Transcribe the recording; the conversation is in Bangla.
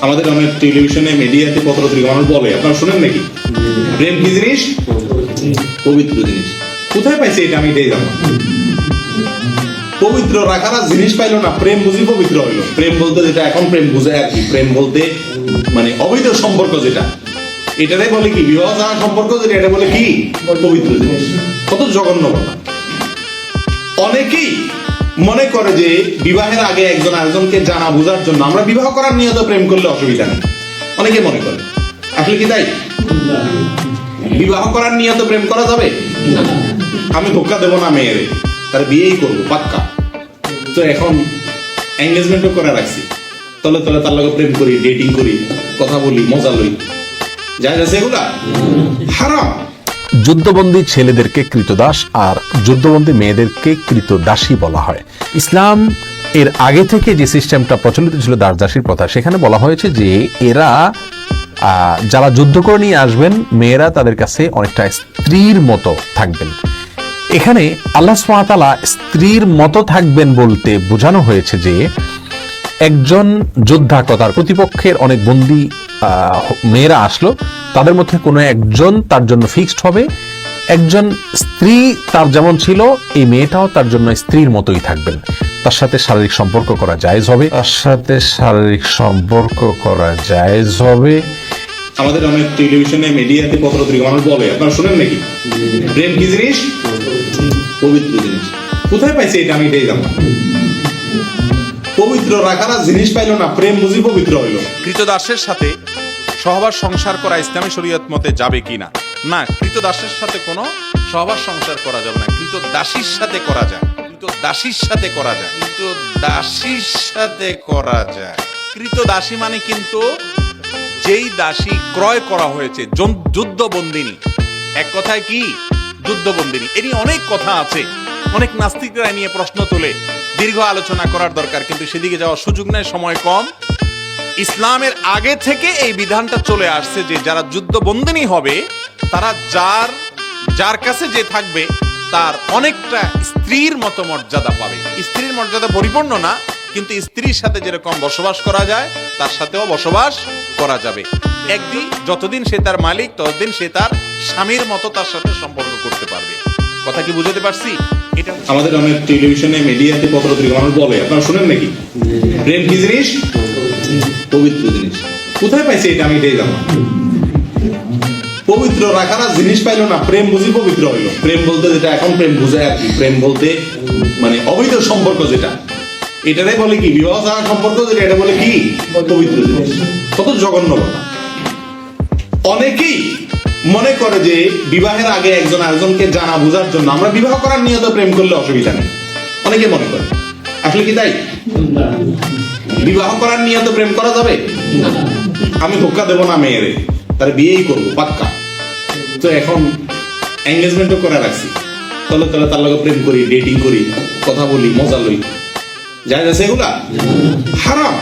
আমাদের অনেক টেলিভিশনে, মিডিয়াতে পত্রপত্রিকা মানুষ বলে, আপনারা শুনেন নাকি? প্রেম কি জিনিস? পবিত্র জিনিস। কোথায় পাইছে এটা? আমি এটাই জানো পবিত্র রাখার জিনিস পাইলো না, প্রেম বুঝি পবিত্র হইল। প্রেম বলতে যেটা এখন প্রেম বুঝে আর কি। প্রেম বলতে মানে অবৈধ সম্পর্ক যেটা। এটারে বলে কি? বিবাহ যাওয়া সম্পর্ক যেটা, এটা বলে কি? পবিত্র জিনিস। কত জঘন্য কথা। অনেকেই মনে করে যে বিবাহের আগে একজন আরেকজনকে জানা বোঝার জন্য আমরা বিবাহ করার নিয়ত প্রেম করলে অসুবিধা নেই। অনেকে মনে করে। আসলে কি তাই? বিবাহ করার নিয়ত প্রেম করা যাবে? আমি ধোকা দেবো না মেয়েরে। তার বিয়েই করব, পাক্কা। তো এখন এঙ্গেজমেন্টও করে রাখছি। তলে তলে তার লগে প্রেম করি ডেটিং করি, কথা বলি, মজা লই। যায় যাচ্ছে এগুলা হারাম। যুদ্ধবন্দী ছেলেদেরকে কৃতদাস আর যুদ্ধবন্দী মেয়েদেরকে কৃতদাসী বলা হয়। ইসলাম এর আগে থেকে যে সিস্টেমটা প্রচলিত ছিল দাস দাসীর প্রথা, সেখানে বলা হয়েছে যে এরা যারা যুদ্ধ করে নিয়ে আসবেন, মেয়েরা তাদের কাছে অনেকটা স্ত্রীর মতো থাকবেন। এখানে আল্লাহ সুবহানাহু স্ত্রীর মতো থাকবেন বলতে বোঝানো হয়েছে যে একজন যোদ্ধা কথার প্রতিপক্ষের অনেক বন্দি মেয়েরা আসলো তাদের মধ্যে কোনো একজন তার জন্য ফিক্সড হবে একজন স্ত্রী তার যেমন ছিল এই মেয়েটাও তার জন্য স্ত্রীর মতোই থাকবেন। তার সাথে শারীরিক সম্পর্ক করা জায়েজ হবে। তার সাথে শারীরিক সম্পর্ক করা জায়েজ হবে। আমাদের অনেক টেলিভিশনে মিডিয়াতে পত্রপত্রিকা মানুষ বলে আপনারা শুনেন নাকি? প্রেম কি জিনিস? পবিত্র জিনিস। কোথায় পাইছে এটা? আমি এটাই জানো পবিত্র রাখার জিনিস পাইলো না প্রেম বুঝি পবিত্র হইল। কৃতদাসের সাথে সহবাস সংসার করা ইসলামী শরীয়ত মতে যাবে কিনা না? কৃতদাসের সাথে কোনো সহবাস সংসার করা যাবে না। কৃতদাসীর সাথে করা যায়। কৃতদাসীর সাথে করা যায়। কৃতদাসীর সাথে করা যায়। কৃতদাসী মানে কিন্তু যেই দাসী ক্রয় করা হয়েছে যুদ্ধবন্দিনী। এক কথায় কি? যুদ্ধবন্দিনী। এরই অনেক কথা আছে। অনেক নাস্তিকরা নিয়ে প্রশ্ন তোলে। দীর্ঘ আলোচনা করার দরকার, কিন্তু সেদিকে যাওয়ার সুযোগ নেই, সময় কম। ইসলামের আগে থেকে এই বিধানটা চলে আসছে যে যারা যুদ্ধ যুদ্ধবন্দিনী হবে তারা যার যার কাছে যে থাকবে তার অনেকটা স্ত্রীর মতো মর্যাদা পাবে। স্ত্রীর মর্যাদা পরিপূর্ণ না কিন্তু স্ত্রীর সাথে যেরকম বসবাস করা যায় তার সাথেও বসবাস করা যাবে। একদিন যতদিন সে তার মালিক ততদিন সে তার স্বামীর মতো তার সাথে সম্পর্ক করতে পারবে। কথা কি বুঝতে পারছি? এটা আমাদের অনেক টেলিভিশনে মিডিয়াতে পত্রপত্রিকা মানুষ বলে। আপনারা শুনেন নাকি? প্রেম কি জিনিস? পবিত্র জিনিস। কোথায় পাইছে এটা আমি এটাই জানো পবিত্র রাখার আর জিনিস পাইলো না, প্রেম বুঝি পবিত্র হইল। প্রেম বলতে যেটা এখন প্রেম বুঝে আর কি। প্রেম বলতে মানে অবৈধ সম্পর্ক যেটা। এটারে বলে কি? বিবাহ যাওয়া সম্পর্ক যেটা, এটা বলে কি? পবিত্র জিনিস। কত জঘন্য কথা অনেকেই মনে করে যে বিবাহের আগে একজন আরেকজনকে জানা বোঝার জন্য আমরা বিবাহ করার নিয়ত প্রেম করলে অসুবিধা নেই। অনেকে মনে করে। আসলে কি তাই? বিবাহ করার নিয়ে তো প্রেম করা যাবে? আমি ধোকা দেবো না মেয়েরে। তার বিয়েই করব, পাক্কা। তো এখন এঙ্গেজমেন্টও করা রাখছি। তলে তলে তার লগে প্রেম করি ডেটিং করি, কথা বলি, মজা লই। যাই যাচ্ছে এগুলা হারাম।